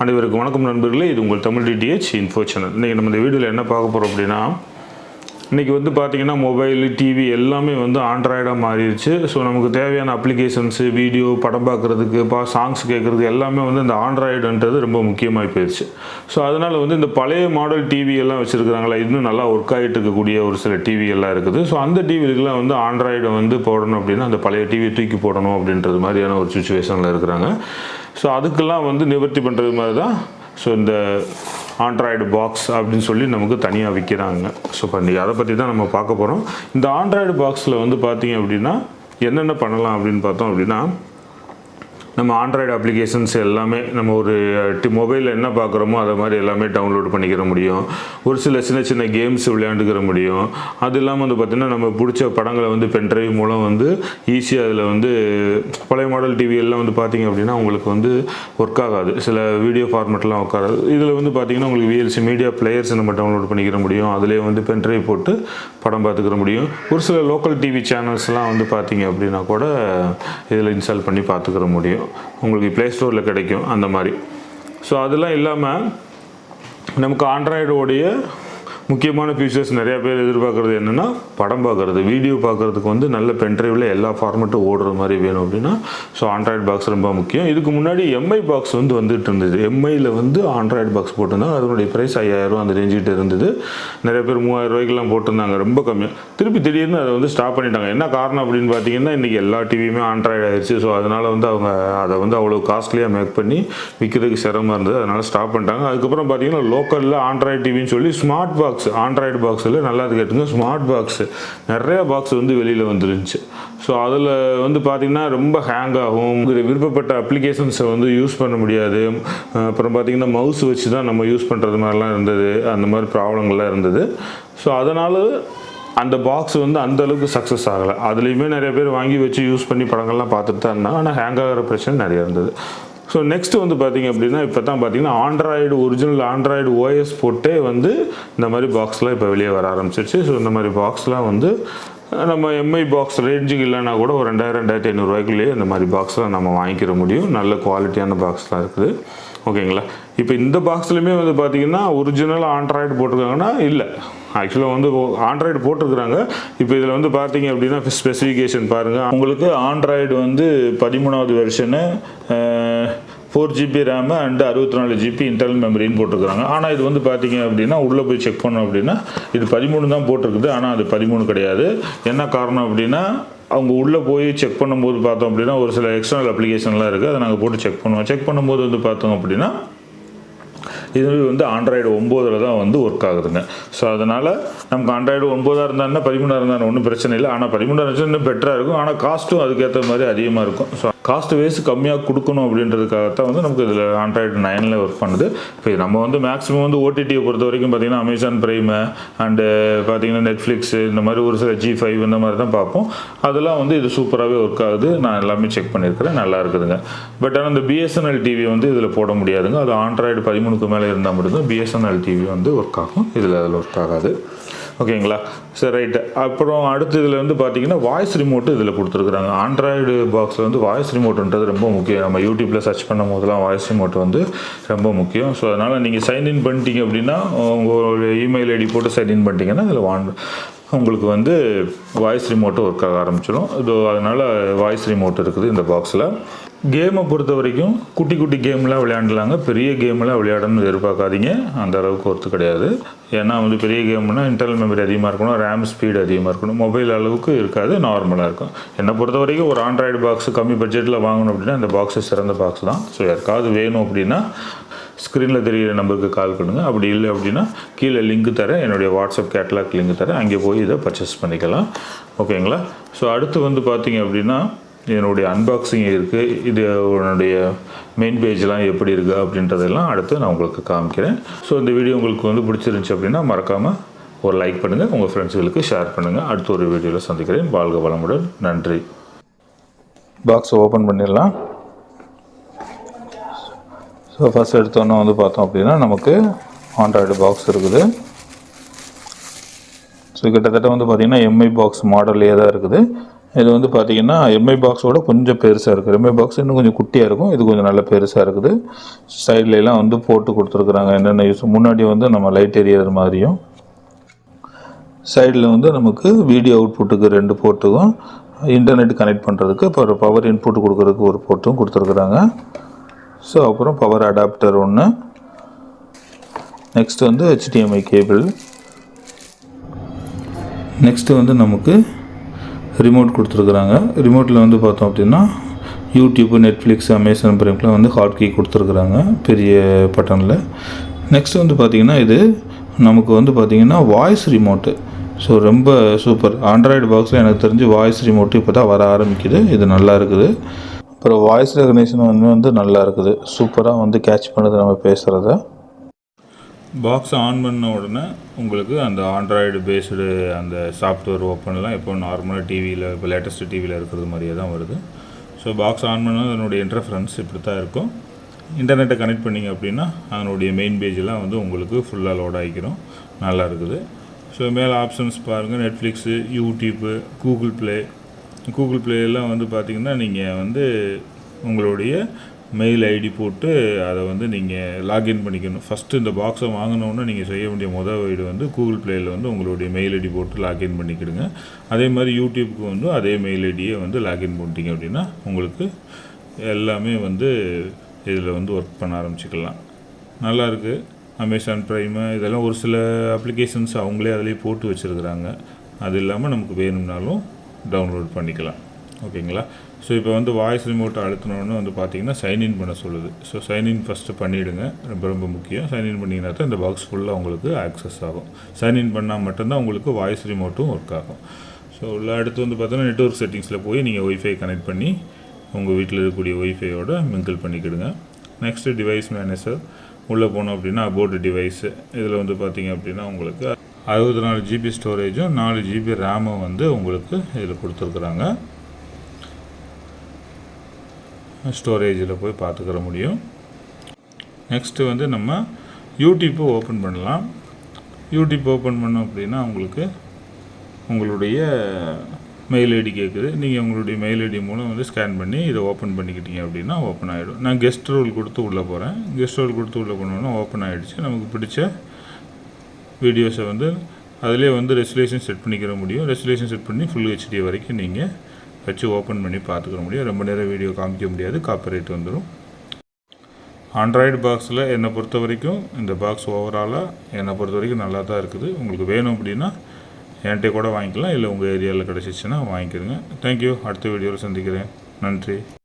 அனைவருக்கும் வணக்கம் நண்பர்களே. இது உங்கள் தமிழ் டிடிஹெச் இன்ஃபோ சேனல் இன்றைக்கி நம்ம இந்த வீடியோவில் என்ன பார்க்க போகிறோம் அப்படின்னா இன்றைக்கி வந்து பார்த்திங்கன்னா மொபைல் டிவி எல்லாமே வந்து ஆண்ட்ராய்டாக மாறிடுச்சு. ஸோ நமக்கு தேவையான அப்ளிகேஷன்ஸு வீடியோ படம் பார்க்குறதுக்கு பா சாங்ஸ் கேட்குறதுக்கு எல்லாமே வந்து இந்த ஆண்ட்ராய்டுன்றது ரொம்ப முக்கியமாக போயிடுச்சு ஸோ அதனால் வந்து இந்த பழைய மாடல் டிவி எல்லாம் வச்சுருக்குறாங்களா இன்னும் நல்லா ஒர்க் ஆகிட்டு இருக்கக்கூடிய ஒரு சில டிவி எல்லாம் இருக்குது. ஸோ அந்த டிவிக்கெலாம் வந்து ஆண்ட்ராய்டை வந்து போடணும் அப்படின்னா அந்த பழைய டிவி தூக்கி போடணும் அப்படின்றது மாதிரியான ஒரு சுச்சுவேஷனில் இருக்கிறாங்க. ஸோ அதுக்கெல்லாம் வந்து நிவர்த்தி பண்ணுறது மாதிரி தான் ஸோ இந்த ஆண்ட்ராய்டு பாக்ஸ் அப்படின்னு சொல்லி நமக்கு தனியாக விற்கிறாங்க ஸோ பண்ணி அதை பற்றி தான் நம்ம பார்க்க போகிறோம் இந்த ஆண்ட்ராய்டு பாக்ஸில் வந்து பார்த்தீங்க அப்படின்னா என்னென்ன பண்ணலாம் அப்படின்னு பார்த்தோம் அப்படின்னா நம்ம ஆண்ட்ராய்டு அப்ளிகேஷன்ஸ் எல்லாமே நம்ம ஒரு டி மொபைலில் என்ன பார்க்குறோமோ அதை மாதிரி எல்லாமே டவுன்லோட் பண்ணிக்கிற முடியும். ஒரு சில சின்ன சின்ன கேம்ஸ் விளையாண்டுக்கிற முடியும். அது இல்லாமல் வந்து பார்த்திங்கன்னா நம்ம பிடிச்ச படங்களை வந்து பென்ட்ரைவ் மூலம் வந்து ஈஸியாக அதில் வந்து பழைய மாடல் டிவி எல்லாம் வந்து பார்த்திங்க அப்படின்னா உங்களுக்கு வந்து ஒர்க் ஆகாது. சில வீடியோ ஃபார்மேட்லாம் ஒர்க் ஆகாது. இதில் வந்து பார்த்திங்கன்னா உங்களுக்கு விஎல்சி மீடியா பிளேயர்ஸ் நம்ம டவுன்லோட் பண்ணிக்கிற முடியும். அதிலே வந்து பென்ட்ரைவ் போட்டு படம் பார்த்துக்கிற முடியும். ஒரு சில லோக்கல் டிவி சேனல்ஸ்லாம் வந்து பார்த்திங்க அப்படின்னா கூட இதில் இன்ஸ்டால் பண்ணி பார்த்துக்கிற முடியும். உங்களுக்கு ப்ளே ஸ்டோரில் கிடைக்கும். அந்த மாதிரி. ஸோ அதெல்லாம் இல்லாமல் நமக்கு ஆண்ட்ராய்டோடைய முக்கியமான ஃபியூச்சர்ஸ் நிறைய பேர் எதிர்பார்க்குறது என்னென்னா படம் பார்க்குறது வீடியோ பார்க்குறதுக்கு வந்து நல்ல பென்ட்ரைவில் எல்லா ஃபார்மேட்டும் ஓடுற மாதிரி வேணும் அப்படின்னா ஸோ ஆண்ட்ராய்டு பாக்ஸ் ரொம்ப முக்கியம். இதுக்கு முன்னாடி எம்ஐ பாக்ஸ் வந்து வந்துட்டு இருந்தது. எம்ஐயில் வந்து ஆண்ட்ராய்டு பாக்ஸ் போட்டிருந்தாங்க அதனுடைய ப்ரைஸ் ஐயாயிரம் அந்த ரேஞ்சிட்டு இருந்தது. நிறைய பேர் மூவாயிரம் ரூபாய்க்கெல்லாம் போட்டிருந்தாங்க ரொம்ப கம்மியாக திருப்பி திடீர்னு அதை வந்து ஸ்டாப் பண்ணிட்டாங்க. என்ன காரணம் அப்படின்னு பார்த்தீங்கன்னா இன்றைக்கி எல்லா டிவியுமே ஆண்ட்ராய்டு ஆயிடுச்சு ஸோ அதனால் வந்து அவங்க அதை வந்து அவ்வளோ காஸ்ட்லியாக மேக் பண்ணி விற்கிறதுக்கு சிரமமாக இருந்தது. அதனால் ஸ்டாப் பண்ணிட்டாங்க. அதுக்கப்புறம் பார்த்தீங்கன்னா லோக்கலில் ஆண்ட்ராய்டு டிவின்னு சொல்லி ஸ்மார்ட் பாக்ஸ் ஆண்ட்ராய்டு பாக்ஸில் நல்லா இது கேட்டுங்க ஸ்மார்ட் பாக்ஸு நிறையா பாக்ஸ் வந்து வெளியில் வந்துருந்துச்சு. ஸோ அதில் வந்து பார்த்திங்கன்னா ரொம்ப ஹேங் ஆகும். விருப்பப்பட்ட அப்ளிகேஷன்ஸை வந்து யூஸ் பண்ண முடியாது. அப்புறம் பார்த்திங்கன்னா மவுஸ் வச்சு தான் நம்ம யூஸ் பண்ணுறது மாதிரிலாம் இருந்தது. அந்த மாதிரி ப்ராப்ளங்கள்லாம் இருந்தது. ஸோ அதனால் அந்த பாக்ஸ் வந்து அந்த அளவுக்கு சக்ஸஸ் ஆகலை. அதுலேயுமே நிறைய பேர் வாங்கி வச்சு யூஸ் பண்ணி படங்கள்லாம் பார்த்துட்டு தான் இருந்தாங்க. ஆனால் ஹேங் ஆகிற பிரச்சனை நிறைய இருந்தது. ஸோ நெக்ஸ்ட் வந்து பார்த்தீங்க அப்படின்னா இப்போ தான் பார்த்தீங்கன்னா ஆண்ட்ராய்டு ஒரிஜினல் ஆண்ட்ராய்டு ஓஎஸ் போட்டே வந்து இந்த மாதிரி பாக்ஸ்லாம் இப்போ வெளியே வர ஆரம்பிச்சிருச்சு. ஸோ இந்த மாதிரி பாக்ஸ்லாம் வந்து நம்ம எம்ஐ பாக்ஸ் ரேஞ்சுக்கு இல்லைனா கூட ஒரு ரெண்டாயிரம் ரெண்டாயிரத்தி ஐநூறுரூவாய்க்குள்ளேயே இந்த மாதிரி பாக்ஸ்லாம் நம்ம வாங்கிக்கிற முடியும். நல்ல குவாலிட்டியான பாக்ஸ்லாம் இருக்குது. ஓகேங்களா? இப்போ இந்த பாக்ஸ்லையுமே வந்து பார்த்தீங்கன்னா ஒரிஜினல் ஆண்ட்ராய்டு போட்டிருக்காங்கன்னா இல்லை. ஆக்சுவலாக வந்து ஆண்ட்ராய்டு போட்டிருக்கிறாங்க. இப்போ இதில் வந்து பார்த்தீங்க அப்படின்னா ஸ்பெசிஃபிகேஷன் பாருங்கள் உங்களுக்கு ஆண்ட்ராய்டு வந்து பதிமூணாவது version four GB RAM and அறுபத்தி நாலு ஜிபி இன்டர்னல் மெமரின்னு போட்டிருக்காங்க ஆனால் இது வந்து பார்த்தீங்க அப்படின்னா உள்ளே போய் செக் பண்ணோம் அப்படின்னா இது பதிமூணு தான் போட்டிருக்குது. ஆனால் அது பதிமூணு கிடையாது. என்ன காரணம் அப்படின்னா அவங்க உள்ளே போய் செக் பண்ணும்போது பார்த்தோம் அப்படின்னா ஒரு சில எக்ஸ்டர்னல் அப்ளிகேஷன்லாம் இருக்குது அதை நாங்கள் போட்டு செக் பண்ணுவோம். செக் பண்ணும்போது வந்து பார்த்தோம் அப்படின்னா இது வந்து ஆண்ட்ராய்டு ஒம்போதில் தான் வந்து ஒர்க் ஆகுதுங்க. ஸோ அதனால் நமக்கு ஆண்ட்ராய்டு ஒன்பதாக இருந்தாருன்னா பதிமூணாக இருந்தாலும் ஒன்றும் பிரச்சனை இல்லை. ஆனால் பதிமூணாக இருந்துச்சு இன்னும் பெட்டராக இருக்கும். ஆனால் காஸ்ட்டும் அதுக்கேற்ற மாதிரி அதிகமாக இருக்கும். ஸோ காஸ்ட் வேஸ் கம்மியாக கொடுக்கணும் அப்படின்றதுக்காகத்தான் வந்து நமக்கு இதில் ஆண்ட்ராய்டு நைனில் ஒர்க் பண்ணுது. இப்போ நம்ம வந்து மேக்ஸிமம் வந்து ஓடிடியை பொறுத்த வரைக்கும் பார்த்தீங்கன்னா அமேசான் ப்ரைமு அண்டு uh, பார்த்தீங்கன்னா நெட்ஃப்ளிக்ஸு இந்த மாதிரி ஒரு சில ஜி ஃபைவ் இந்த மாதிரி தான் பார்ப்போம். அதெல்லாம் வந்து இது சூப்பராகவே ஒர்க் ஆகுது. நான் எல்லாமே செக் பண்ணியிருக்கிறேன் நல்லா இருக்குதுங்க. பட் ஆனால் இந்த பிஎஸ்என்எல் டிவி வந்து இதில் போட முடியாதுங்க. அது ஆண்ட்ராய்டு பதிமூணுக்கு மேலே இருந்தால் மட்டும்தான் பிஎஸ்என்எல் டிவி வந்து ஒர்க் ஆகும். இதில் அதில் ஒர்க் ஆகாது. ஓகேங்களா? சரி ரைட்டு. அப்புறம் அடுத்து இதில் வந்து பார்த்தீங்கன்னா வாய்ஸ் ரிமோட்டு இதில் கொடுத்துருக்குறாங்க. ஆண்ட்ராய்டு பாக்ஸில் வந்து வாய்ஸ் ரிமோட்டுன்றது ரொம்ப முக்கியம். நம்ம யூடியூப்பில் சர்ச் பண்ணும் போதெல்லாம் வாய்ஸ் ரிமோட் வந்து ரொம்ப முக்கியம். ஸோ அதனால் நீங்கள் சைன்இன் பண்ணிட்டீங்க அப்படின்னா உங்களுடைய இமெயில் ஐடி போட்டு சைன்இன் பண்ணிட்டீங்கன்னா அதில் வாங்க உங்களுக்கு வந்து வாய்ஸ் ரிமோட்டு ஒர்க் ஆக ஆரம்பிச்சிடும். இது அதனால் வாய்ஸ் ரிமோட் இருக்குது இந்த பாக்ஸில் கேமை பொறுத்த வரைக்கும் குட்டி குட்டி கேம்லாம் விளையாண்டலாங்க. பெரிய கேம்லாம் விளையாடணும்னு எதிர்பார்க்காதீங்க. அந்த அளவுக்கு ஒர்த்து கிடையாது. ஏன்னா வந்து பெரிய கேம்னா இன்டர்னல் மெமரி அதிகமாக இருக்கணும் ரேம் ஸ்பீடு அதிகமாக இருக்கணும். மொபைல் அளவுக்கு இருக்காது நார்மலாக இருக்கும். என்னை பொறுத்த வரைக்கும் ஒரு ஆண்ட்ராய்டு பாக்ஸ் கம்மி பட்ஜெட்டில் வாங்கணும் அப்படின்னா இந்த பாக்ஸு சிறந்த பாக்ஸ் தான். ஸோ யாருக்காவது வேணும் அப்படின்னா ஸ்க்ரீனில் தெரியிற நம்பருக்கு கால் பண்ணுங்கள் அப்படி இல்லை அப்படின்னா கீழே லிங்க் தரேன். என்னுடைய வாட்ஸ்அப் கேட்லாக் லிங்க் தரேன். அங்கே போய் இதை பர்ச்சேஸ் பண்ணிக்கலாம். ஓகேங்களா ஸோ அடுத்து வந்து பார்த்தீங்க அப்படின்னா என்னுடைய அன்பாக்சிங் இருக்குது இது உன்னுடைய மெயின் பேஜ்லாம் எப்படி இருக்குது அப்படின்றதெல்லாம் அடுத்து நான் உங்களுக்கு காமிக்கிறேன். ஸோ இந்த வீடியோ உங்களுக்கு வந்து பிடிச்சிருந்துச்சி அப்படின்னா மறக்காமல் ஒரு லைக் பண்ணுங்கள் உங்கள் ஃப்ரெண்ட்ஸுகளுக்கு ஷேர் பண்ணுங்கள் அடுத்த ஒரு வீடியோவில் சந்திக்கிறேன். வாழ்க வளமுடன். நன்றி. பாக்ஸை ஓப்பன் பண்ணிடலாம். ஸோ ஃபஸ்ட் எடுத்தோன்னே வந்து பார்த்தோம் அப்படின்னா நமக்கு ஆண்ட்ராய்டு பாக்ஸ் இருக்குது. ஸோ கிட்டத்தட்ட வந்து பார்த்திங்கன்னா எம்ஐ பாக்ஸ் மாடல்லே தான் இருக்குது. இது வந்து பார்த்தீங்கன்னா எம்ஐ பாக்ஸோட கொஞ்சம் பெருசாக இருக்குது எம்ஐ பாக்ஸ் இன்னும் கொஞ்சம் குட்டியாக இருக்கும். இது கொஞ்சம் நல்ல பெருசாக இருக்குது. சைட்லலாம் வந்து போட்டு கொடுத்துருக்குறாங்க. என்னென்ன யூஸ் முன்னாடி வந்து நம்ம லைட் எரியற மாதிரியும் சைடில் வந்து நமக்கு வீடியோ அவுட்புட்டுக்கு ரெண்டு போர்ட்டுக்கும் இன்டர்நெட் கனெக்ட் பண்ணுறதுக்கு அப்புறம் பவர் இன்புட் கொடுக்குறதுக்கு ஒரு போர்ட்டும் கொடுத்துருக்குறாங்க. ஸோ அப்புறம் பவர் அடாப்டர் ஒன்று நெக்ஸ்ட் வந்து ஹெச்டிஎம்ஐ கேபிள் நெக்ஸ்ட்டு வந்து நமக்கு ரிமோட் கொடுத்துருக்குறாங்க. ரிமோட்டில் வந்து பார்த்தோம் அப்படின்னா யூடியூப் நெட்ஃப்ளிக்ஸ் அமேசான் பிரைம்லாம் வந்து ஹாட் கீ கொடுத்துருக்குறாங்க பெரிய பட்டனில். நெக்ஸ்ட் வந்து பார்த்திங்கன்னா இது நமக்கு வந்து பார்த்திங்கன்னா வாய்ஸ் ரிமோட்டு ஸோ ரொம்ப சூப்பர் ஆண்ட்ராய்டு பாக்ஸில் எனக்கு தெரிஞ்சு வாய்ஸ் ரிமோட்டு இப்போ தான் வர ஆரம்பிக்குது. இது நல்லா இருக்குது. அப்புறம் வாய்ஸ் ரெகனேஷன் வந்து வந்து நல்லா இருக்குது. சூப்பராக வந்து கேட்ச் பண்ணுது நம்ம பேசுகிறத பாக்ஸ் ஆன் பண்ண உடனே உங்களுக்கு அந்த ஆண்ட்ராய்டு பேஸ்டு அந்த சாஃப்ட்வேர் ஓப்பன்லாம் இப்போ நார்மலாக டிவியில் இப்போ லேட்டஸ்ட் டிவியில் இருக்கிறது மாதிரியே தான் வருது. ஸோ பாக்ஸ் ஆன் பண்ணால் அதனுடைய இன்டர்ஃபரன்ஸ் இப்படி தான் இருக்கும் இன்டர்நெட்டை கனெக்ட் பண்ணிங்க அப்படின்னா அதனுடைய மெயின் பேஜெலாம் வந்து உங்களுக்கு ஃபுல்லாக லோட் ஆகிக்கிறோம் நல்லா இருக்குது. ஸோ மேலே ஆப்ஷன்ஸ் பாருங்கள் Netflix YouTube Google play Google ப்ளேயெல்லாம் வந்து பார்த்திங்கன்னா நீங்கள் வந்து உங்களுடைய மெயில் ஐடி போட்டு அதை வந்து நீங்கள் லாகின் பண்ணிக்கணும். ஃபஸ்ட்டு இந்த பாக்ஸை வாங்கினோன்னே நீங்கள் செய்ய வேண்டிய முதல் வீடு வந்து கூகுள் ப்ளேயில் வந்து உங்களுடைய மெயில் ஐடி போட்டு லாகின் பண்ணிக்கிடுங்க. அதே மாதிரி யூடியூப்க்கு வந்து அதே மெயில் ஐடியை வந்து லாகின் பண்ணிட்டீங்க அப்படின்னா உங்களுக்கு எல்லாமே வந்து இதில் வந்து ஒர்க் பண்ண ஆரம்பிச்சுக்கலாம். நல்லா இருக்குது அமேசான் ப்ரைமு இதெல்லாம் ஒரு சில அப்ளிகேஷன்ஸ் அவங்களே அதிலே போட்டு வச்சுருக்குறாங்க. அது இல்லாமல் நமக்கு வேணும்னாலும் டவுன்லோட் பண்ணிக்கலாம். ஓகேங்களா ஸோ இப்போ வந்து வாய்ஸ் ரிமோட்டை அழுத்தினோன்னு வந்து பார்த்தீங்கன்னா சைன்இன் பண்ண சொல்லுது. ஸோ சைன்இன் ஃபஸ்ட்டு பண்ணிவிடுங்க ரொம்ப ரொம்ப முக்கியம். சைன்இன் பண்ணிங்கன்னா தான் இந்த பாக்ஸ் ஃபுல்லாக உங்களுக்கு ஆக்சஸ் ஆகும். சைன்இன் பண்ணால் மட்டும்தான் உங்களுக்கு வாய்ஸ் ரிமோட்டும் ஒர்க் ஆகும். ஸோ உள்ள அடுத்து வந்து பார்த்தீங்கன்னா நெட்ஒர்க் செட்டிங்ஸில் போய் நீங்கள் ஒய்ஃபை கனெக்ட் பண்ணி உங்கள் வீட்டில் இருக்கக்கூடிய ஒய்ஃபையோட மிங்கிள் பண்ணிக்கிடுங்க. நெக்ஸ்ட்டு டிவைஸ் மேனேஜர் உள்ளே போனோம் அப்படின்னா அபோர்டு டிவைஸு இதில் வந்து பார்த்தீங்க அப்படின்னா உங்களுக்கு அறுபத்தி நாலு ஜிபி ஸ்டோரேஜும் நாலு ஜிபி ரேமும் வந்து உங்களுக்கு இதில் கொடுத்துருக்குறாங்க. ஸ்டோரேஜில் போய் பார்த்துக்கிற முடியும். நெக்ஸ்ட்டு வந்து நம்ம யூடியூப்பை ஓப்பன் பண்ணலாம். யூடியூப் ஓப்பன் பண்ணோம் அப்படின்னா உங்களுக்கு உங்களுடைய மெயில் ஐடி கேட்குது நீங்கள் உங்களுடைய மெயில் ஐடி மூலம் வந்து ஸ்கேன் பண்ணி இதை ஓப்பன் பண்ணிக்கிட்டீங்க அப்படின்னா ஓப்பன் ஆகிடும் நான் கெஸ்ட் ரோல் கொடுத்து உள்ளே போகிறேன் கெஸ்ட் ரோல் கொடுத்து உள்ளே போனோன்னா ஓப்பன் ஆகிடுச்சு நமக்கு பிடிச்ச வீடியோஸை வந்து அதிலே வந்து ரெசுலேஷன் செட் பண்ணிக்கிற முடியும். ரெசுலேஷன் செட் பண்ணி ஃபுல் ஹெச்டி வரைக்கும் நீங்கள் வச்சு ஓப்பன் பண்ணி பார்த்துக்கிற முடியும். ரொம்ப நேரம் வீடியோ காமிக்க முடியாது. காப்பரேட் வந்துடும் ஆண்ட்ராய்டு பாக்ஸில் என்னை பொறுத்த வரைக்கும் இந்த பாக்ஸ் ஓவராலாக என்னை பொறுத்த வரைக்கும் நல்லா தான் இருக்குது. உங்களுக்கு வேணும் அப்படின்னா என்கிட்ட கூட வாங்கிக்கலாம். இல்லை உங்கள் ஏரியாவில் கிடச்சிச்சின்னா வாங்கிக்கிறேங்க தேங்க்யூ அடுத்த வீடியோவில் சந்திக்கிறேன். நன்றி.